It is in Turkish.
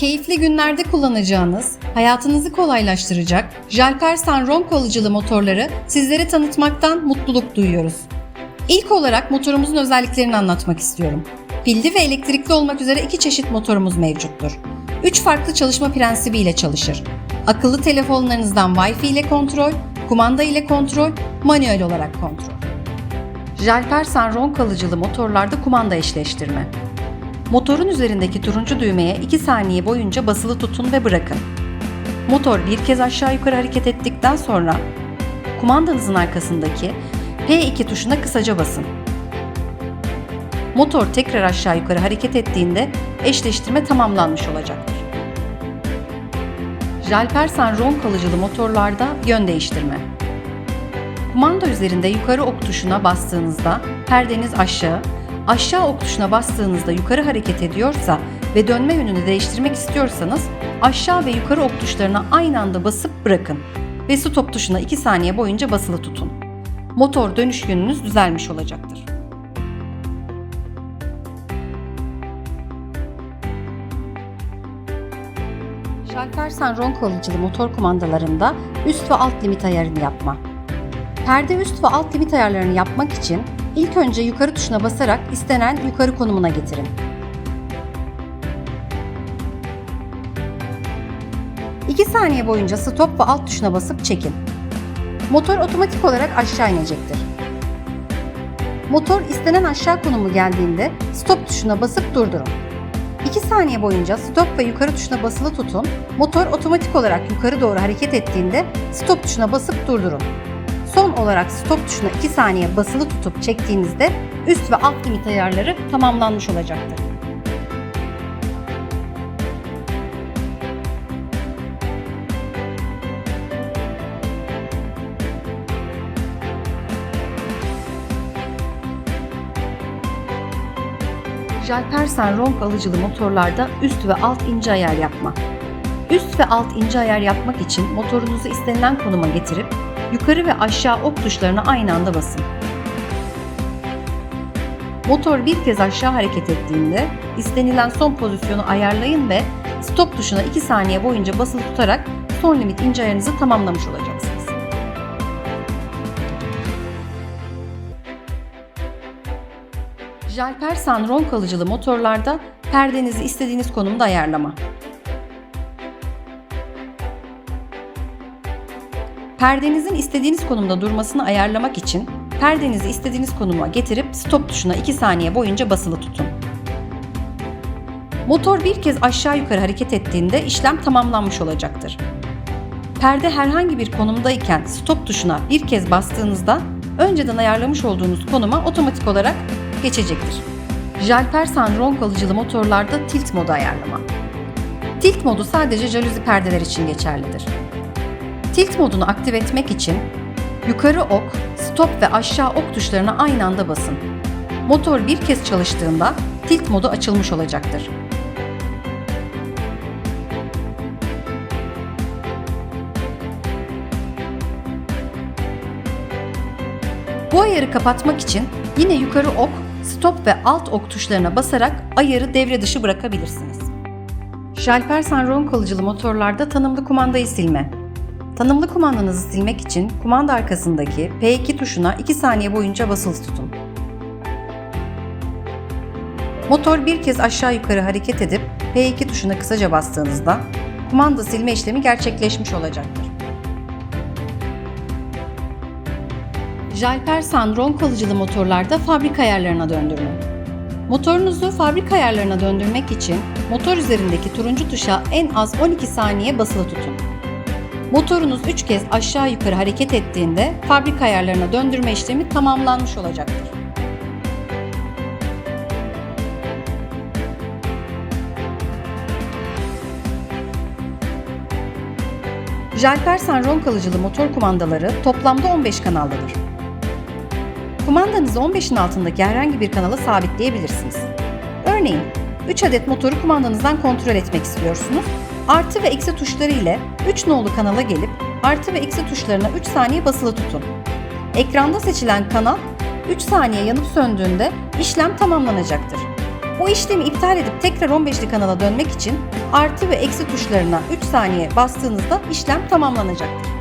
keyifli günlerde kullanacağınız, hayatınızı kolaylaştıracak Jalpersan Ronk alıcılı motorları sizlere tanıtmaktan mutluluk duyuyoruz. İlk olarak motorumuzun özelliklerini anlatmak istiyorum. Pilli ve elektrikli olmak üzere iki çeşit motorumuz mevcuttur. Üç farklı çalışma prensibi ile çalışır. Akıllı telefonlarınızdan Wi-Fi ile kontrol, kumanda ile kontrol, manuel olarak kontrol. Jalpersan Ronk alıcılı motorlarda kumanda eşleştirme. Motorun üzerindeki turuncu düğmeye 2 saniye boyunca basılı tutun ve bırakın. Motor bir kez aşağı yukarı hareket ettikten sonra kumandanızın arkasındaki P2 tuşuna kısaca basın. Motor tekrar aşağı yukarı hareket ettiğinde eşleştirme tamamlanmış olacaktır. Jalpersan Ron kalıcılı motorlarda yön değiştirme. Kumanda üzerinde yukarı ok tuşuna bastığınızda perdeniz aşağı, aşağı ok tuşuna bastığınızda yukarı hareket ediyorsa ve dönme yönünü değiştirmek istiyorsanız aşağı ve yukarı ok tuşlarına aynı anda basıp bırakın ve stop tuşuna 2 saniye boyunca basılı tutun. Motor dönüş yönünüz düzelmiş olacaktır. Jalpersan Ronco alıcılı motor kumandalarında üst ve alt limit ayarını yapma. Perde üst ve alt limit ayarlarını yapmak için ilk önce yukarı tuşuna basarak istenen yukarı konumuna getirin. İki saniye boyunca stop ve alt tuşuna basıp çekin. Motor otomatik olarak aşağı inecektir. Motor istenen aşağı konumu geldiğinde stop tuşuna basıp durdurun. 2 saniye boyunca stop ve yukarı tuşuna basılı tutun. Motor otomatik olarak yukarı doğru hareket ettiğinde stop tuşuna basıp durdurun. Son olarak stop tuşuna 2 saniye basılı tutup çektiğinizde üst ve alt limit ayarları tamamlanmış olacaktır. Jalpersan Ronk alıcılı motorlarda üst ve alt ince ayar yapma. Üst ve alt ince ayar yapmak için motorunuzu istenilen konuma getirip yukarı ve aşağı ok tuşlarına aynı anda basın. Motor bir kez aşağı hareket ettiğinde istenilen son pozisyonu ayarlayın ve stop tuşuna 2 saniye boyunca basılı tutarak son limit ince ayarınızı tamamlamış olacaksınız. Jalpersan ron kalıcılı motorlarda perdenizi istediğiniz konumda ayarlama. Perdenizin istediğiniz konumda durmasını ayarlamak için perdenizi istediğiniz konuma getirip stop tuşuna 2 saniye boyunca basılı tutun. Motor bir kez aşağı yukarı hareket ettiğinde işlem tamamlanmış olacaktır. Perde herhangi bir konumdayken stop tuşuna bir kez bastığınızda önceden ayarlamış olduğunuz konuma otomatik olarak geçecektir. Jalpersan Ronk alıcılı motorlarda tilt modu ayarlama. Tilt modu sadece jaluzi perdeler için geçerlidir. Tilt modunu aktif etmek için yukarı ok, stop ve aşağı ok tuşlarına aynı anda basın. Motor bir kez çalıştığında tilt modu açılmış olacaktır. Bu ayarı kapatmak için yine yukarı ok, stop ve alt ok tuşlarına basarak ayarı devre dışı bırakabilirsiniz. Jalpersan Ron kalıcılı motorlarda tanımlı kumandayı silme. Tanımlı kumandanızı silmek için kumanda arkasındaki P2 tuşuna 2 saniye boyunca basılı tutun. Motor bir kez aşağı yukarı hareket edip P2 tuşuna kısaca bastığınızda kumanda silme işlemi gerçekleşmiş olacaktır. Jalpersan Ron kalıcılı motorlarda fabrika ayarlarına döndürme. Motorunuzu fabrika ayarlarına döndürmek için motor üzerindeki turuncu tuşa en az 12 saniye basılı tutun. Motorunuz 3 kez aşağı yukarı hareket ettiğinde fabrika ayarlarına döndürme işlemi tamamlanmış olacaktır. Jalpersan Ron kalıcılı motor kumandaları toplamda 15 kanaldadır. Kumandanızı 15'in altındaki herhangi bir kanala sabitleyebilirsiniz. Örneğin 3 adet motoru kumandanızdan kontrol etmek istiyorsunuz. Artı ve eksi tuşları ile 3 nolu kanala gelip artı ve eksi tuşlarına 3 saniye basılı tutun. Ekranda seçilen kanal 3 saniye yanıp söndüğünde işlem tamamlanacaktır. Bu işlemi iptal edip tekrar 15'li kanala dönmek için artı ve eksi tuşlarına 3 saniye bastığınızda işlem tamamlanacaktır.